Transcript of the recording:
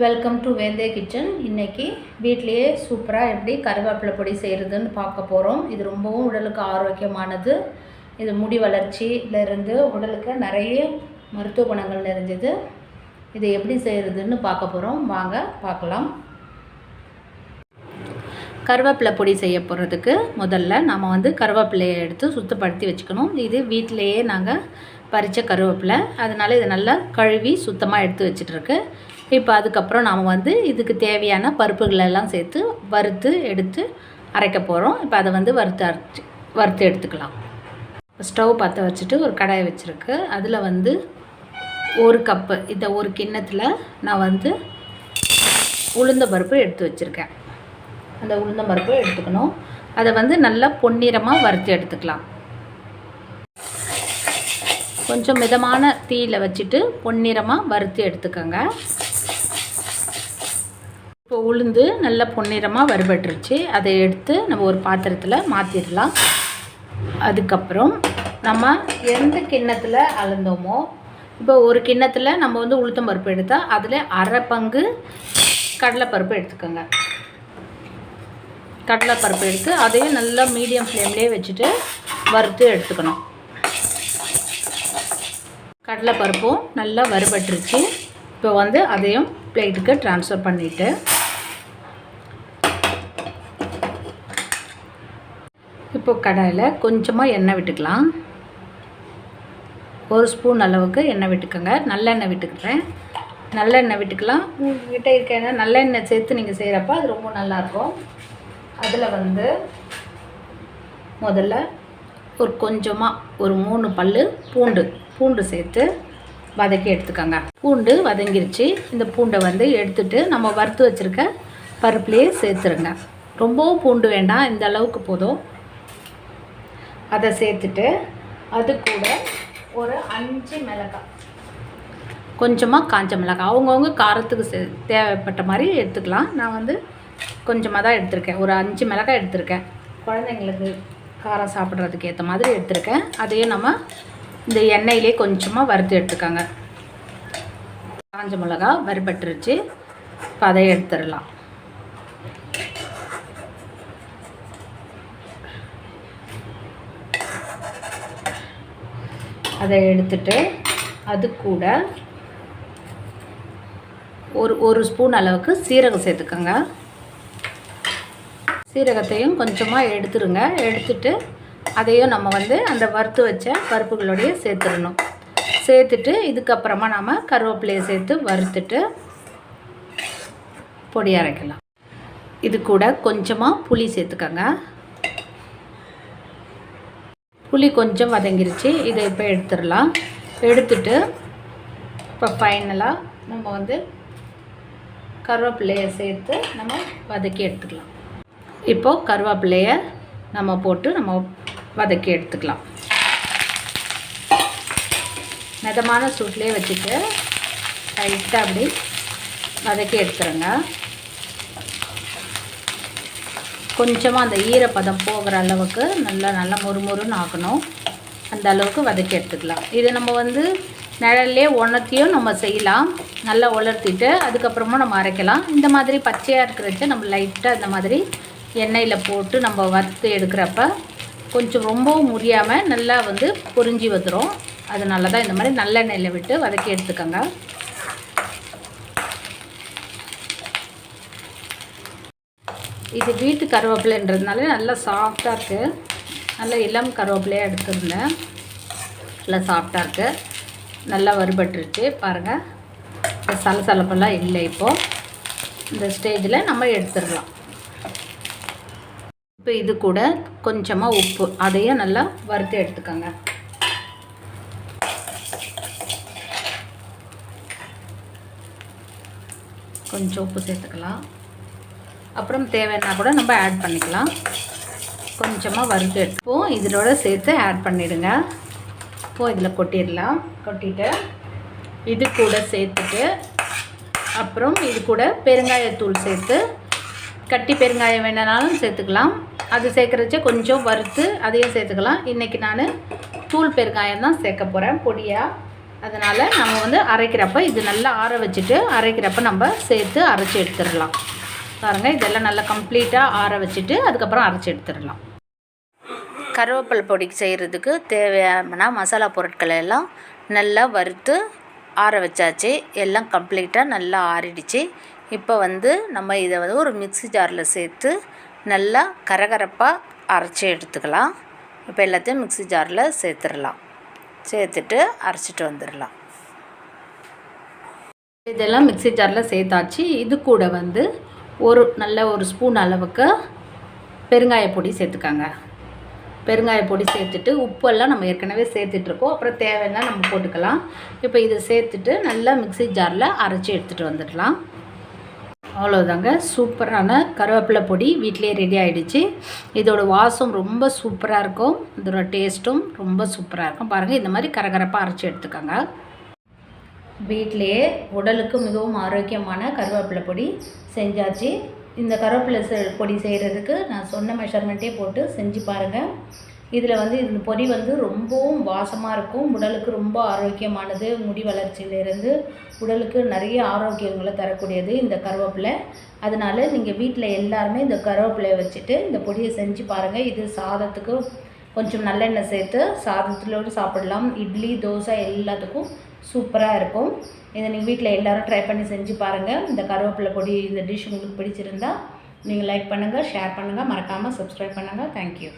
Welcome to வேந்தே kitchen இன்னைக்கு வீட்லேயே சூப்பராக எப்படி கருவேப்பிலை பொடி செய்கிறதுன்னு பார்க்க போகிறோம் இது ரொம்பவும் உடலுக்கு ஆரோக்கியமானது. இது முடி வளர்ச்சியிலிருந்து உடலுக்கு நிறைய மருத்துவ குணங்கள் நிறைஞ்சது. இதை எப்படி செய்கிறதுன்னு பார்க்க போகிறோம் வாங்க பார்க்கலாம். கருவேப்பிலை பொடி செய்ய போகிறதுக்கு முதல்ல நம்ம வந்து கருவேப்பிலையை எடுத்து சுத்தப்படுத்தி வச்சுக்கணும். இது வீட்டிலையே நாங்கள் பறித்த கருவேப்பிலை. அதனால் இதை நல்லா கழுவி சுத்தமாக எடுத்து வச்சிட்ருக்கு இப்போ அதுக்கப்புறம் நாம் வந்து இதுக்கு தேவையான பருப்புகளெல்லாம் சேர்த்து வறுத்து எடுத்து அரைக்க போகிறோம் இப்போ அதை வந்து வறுத்து அரைச்சி வறுத்து எடுத்துக்கலாம். ஸ்டவ் பற்ற வச்சுட்டு ஒரு கடாயை வச்சுருக்கு. அதில் வந்து ஒரு கப்பு இந்த ஒரு கிண்ணத்தில் நான் வந்து உளுந்த பருப்பு எடுத்து வச்சுருக்கேன். அந்த உளுந்த பருப்பு எடுத்துக்கணும். அதை வந்து நல்லா பொன்னிறமாக வறுத்து எடுத்துக்கலாம். கொஞ்சம் மிதமான தீயில் வச்சுட்டு பொன்னிறமாக வறுத்து எடுத்துக்கோங்க. இப்போ உளுந்து நல்லா பொன்னிறமாக வறுபட்டுருச்சு. அதை எடுத்து நம்ம ஒரு பாத்திரத்தில் மாற்றிடலாம் அதுக்கப்புறம் நம்ம எந்த கிண்ணத்தில் அளந்தோமோ இப்போ ஒரு கிண்ணத்தில் நம்ம வந்து உளுத்தம் பருப்பு எடுத்தால் அதில் அரை பங்கு கடலைப்பருப்பு எடுத்துக்கோங்க. கடலைப்பருப்பு எடுத்து அதையும் நல்லா மீடியம் ஃப்ளேம்லேயே வச்சுட்டு வறுத்து எடுத்துக்கணும். கடலைப்பருப்பும் நல்லா வறுபட்டுருச்சு. இப்போ வந்து அதையும் பிளேட்டுக்கு ட்ரான்ஸ்ஃபர் பண்ணிவிட்டு இப்போ கடாயில் கொஞ்சமாக எண்ணெய் விட்டுக்கலாம். ஒரு ஸ்பூன் அளவுக்கு எண்ணெய் விட்டுக்கோங்க. நல்லெண்ணெய் விட்டுக்கிறேன். நல்லெண்ணெய் விட்டுக்கலாம். உங்ககிட்ட இருக்க எண்ணெய் நல்லெண்ணெய் சேர்த்து நீங்கள் செய்கிறப்ப அது ரொம்ப நல்லாயிருக்கும் அதில் வந்து முதல்ல ஒரு கொஞ்சமாக ஒரு மூணு பல் பூண்டு பூண்டு சேர்த்து வதக்கி எடுத்துக்கோங்க. பூண்டு வதங்கிருச்சு. இந்த பூண்டை வந்து எடுத்துட்டு நம்ம வறுத்து வச்சுருக்க பருப்புலேயே சேர்த்துருங்க. ரொம்பவும் பூண்டு வேண்டாம். இந்த அளவுக்கு போதும். அதை சேர்த்துட்டு அது கூட ஒரு அஞ்சு மிளகாய். கொஞ்சமாக காஞ்ச மிளகாய். அவங்கவுங்க காரத்துக்கு சே தேவைப்பட்ட மாதிரி எடுத்துக்கலாம். நான் வந்து கொஞ்சமாக தான் எடுத்திருக்கேன். ஒரு அஞ்சு மிளகாய் எடுத்திருக்கேன். குழந்தைங்களுக்கு காரம் சாப்பிட்றதுக்கு ஏற்ற மாதிரி எடுத்திருக்கேன். அதையும் நம்ம இந்த எண்ணெயிலே கொஞ்சமாக வறுத்து எடுத்துக்கோங்க. காஞ்ச மிளகா வறுபட்டுருச்சு. இப்போ அதை எடுத்துடலாம். அதை எடுத்துட்டு அது கூட ஒரு ஒரு ஸ்பூன் அளவுக்கு சீரகம் சேர்த்துக்கோங்க. சீரகத்தையும் கொஞ்சமாக எடுத்துருங்க. எடுத்துட்டு அதையும் நம்ம வந்து அந்த வறுத்து வச்ச பருப்புகளோடைய சேர்த்துடணும். சேர்த்துட்டு இதுக்கப்புறமா நம்ம கருவேப்பிலையை சேர்த்து வறுத்துட்டு பொடி அரைக்கலாம். இது கூட கொஞ்சமாக புளி சேர்த்துக்கோங்க. புளி கொஞ்சம் வதங்கிருச்சு. இதை இப்போ எடுத்துடலாம். எடுத்துட்டு இப்போ ஃபைனலாக நம்ம வந்து கருவேப்பிலையை சேர்த்து நம்ம வதக்கி எடுத்துக்கலாம். இப்போது கருவேப்பிலையை நம்ம போட்டு நம்ம வதக்கி எடுத்துக்கலாம். மிதமான சூட்லேயே வச்சுட்டு லைட்டாக அப்படி வதக்கி எடுத்துருங்க. கொஞ்சமாக அந்த ஈரப்பதம் போகிற அளவுக்கு நல்லா நல்லா முறுமுறுன்னு ஆக்கணும் அந்த அளவுக்கு வதக்கி எடுத்துக்கலாம். இது நம்ம வந்து நிழல்லே உணர்த்தியும் நம்ம செய்யலாம். நல்லா உலர்த்திட்டு அதுக்கப்புறமா நம்ம அரைக்கலாம். இந்த மாதிரி பச்சையாக இருக்கிறச்ச நம்ம லைட்டாக இந்த மாதிரி எண்ணெயில் போட்டு நம்ம வறுத்து எடுக்கிறப்ப கொஞ்சம் ரொம்பவும் முடியாமல் நல்லா வந்து பொறிஞ்சி வந்துடும் அதனால தான் இந்த மாதிரி நல்லெண்ணெயில் விட்டு வதக்கி எடுத்துக்கோங்க. இது வீட்டு கருவேப்பிலைன்றதுனால நல்லா சாஃப்டாக இருக்குது நல்லா இளம் கருவேப்பிலையாக எடுத்துருந்தேன். நல்லா சாஃப்டாக இருக்குது நல்லா வறுபட்டுருச்சு. பாருங்கள் இந்த சலசலப்பெல்லாம் இல்லை இப்போது இந்த ஸ்டேஜில் நம்ம எடுத்துடலாம். இப்போ இது கூட கொஞ்சமாக உப்பு. அதையும் நல்லா வறுத்து எடுத்துக்கோங்க. கொஞ்சம் உப்பு சேர்த்துக்கலாம். அப்புறம் தேவைன்னா கூட நம்ம ஆட் பண்ணிக்கலாம். கொஞ்சமாக வறுத்து எடுத்துப்போம். இதோட சேர்த்து ஆட் பண்ணிவிடுங்க இப்போது இதில் கொட்டிடலாம். கொட்டிட்டு இது கூட சேர்த்துட்டு அப்புறம் இது கூட பெருங்காயத்தூள் சேர்த்து கட்டி பெருங்காயம் வேணுனாலும் சேர்த்துக்கலாம். அது சேர்க்குறச்ச கொஞ்சம் வறுத்து அதையும் சேர்த்துக்கலாம். இன்றைக்கி நான் தூள் பெருங்காயம் தான் சேர்க்க போகிறேன் பொடியாக அதனால் நம்ம வந்து அரைக்கிறப்ப இது நல்லா ஆற வச்சுட்டு அரைக்கிறப்ப நம்ம சேர்த்து அரைச்சி எடுத்துடலாம். பாருங்கள் இதெல்லாம் நல்லா கம்ப்ளீட்டாக ஆற வச்சுட்டு அதுக்கப்புறம் அரைச்சி எடுத்துடலாம். கருவேப்பிலை பொடி செய்கிறதுக்கு தேவையான மசாலா பொருட்களை எல்லாம் நல்லா வறுத்து ஆற வச்சாச்சு. எல்லாம் கம்ப்ளீட்டாக நல்லா ஆறிடுச்சு. இப்போ வந்து நம்ம இதை வந்து ஒரு மிக்ஸி ஜாரில் சேர்த்து நல்லா கரகரப்பாக அரைச்சி எடுத்துக்கலாம். இப்போ எல்லாத்தையும் மிக்ஸி ஜாரில் சேர்த்துடலாம். சேர்த்துட்டு அரைச்சிட்டு வந்துடலாம். இதெல்லாம் மிக்ஸி ஜாரில் சேர்த்தாச்சு. இது கூட வந்து ஒரு நல்ல ஒரு ஸ்பூன் அளவுக்கு பெருங்காய பொடி சேர்த்துக்காங்க. பெருங்காய பொடி சேர்த்துட்டு உப்பெல்லாம் நம்ம ஏற்கனவே சேர்த்துட்ருக்கோம். அப்புறம் தேவைன்னா நம்ம போட்டுக்கலாம். இப்போ இதை சேர்த்துட்டு நல்லா மிக்ஸி ஜாரில் அரைச்சி எடுத்துகிட்டு வந்துடலாம். அவ்வளோதாங்க சூப்பரான கருவேப்பிலை பொடி வீட்டிலே ரெடி ஆகிடுச்சு இதோட வாசம் ரொம்ப சூப்பராக இருக்கும். இதோட டேஸ்ட்டும் ரொம்ப சூப்பராக இருக்கும். பாருங்கள் இந்த மாதிரி கரகரப்பாக அரைச்சி எடுத்துக்கோங்க. வீட்டிலையே உடலுக்கு மிகவும் ஆரோக்கியமான கருவேப்பிலை பொடி செஞ்சாச்சு. இந்த கருவேப்பிலை செ- பொடி செய்கிறதுக்கு நான் சொன்ன மெஷர்மெண்ட்டே போட்டு செஞ்சு பாருங்கள் இதில் வந்து இந்த பொடி வந்து ரொம்பவும் வாசமாக இருக்கும். உடலுக்கு ரொம்ப ஆரோக்கியமானது முடி வளர்ச்சியிலேருந்து உடலுக்கு நிறைய ஆரோக்கியங்களை தரக்கூடியது இந்த கருவேப்பிலை. அதனால நீங்கள் வீட்டில் எல்லாருமே இந்த கருவேப்பிலையை வச்சுட்டு இந்த பொடியை செஞ்சு பாருங்கள் இது சாதத்துக்கு கொஞ்சம் நல்லெண்ணெய் சேர்த்து சாதத்திலோடு சாப்பிடலாம். இட்லி தோசை எல்லாத்துக்கும் சூப்பராக இருக்கும். இதை நீங்கள் வீட்டில் எல்லோரும் ட்ரை பண்ணி செஞ்சு பாருங்கள் இந்த கருவேப்பிலை பொடி இந்த டிஷ் உங்களுக்கு பிடிச்சிருந்தா நீங்கள் லைக் பண்ணுங்கள் ஷேர் பண்ணுங்கள் மறக்காமல் சப்ஸ்கிரைப் பண்ணுங்கள் தேங்க்யூ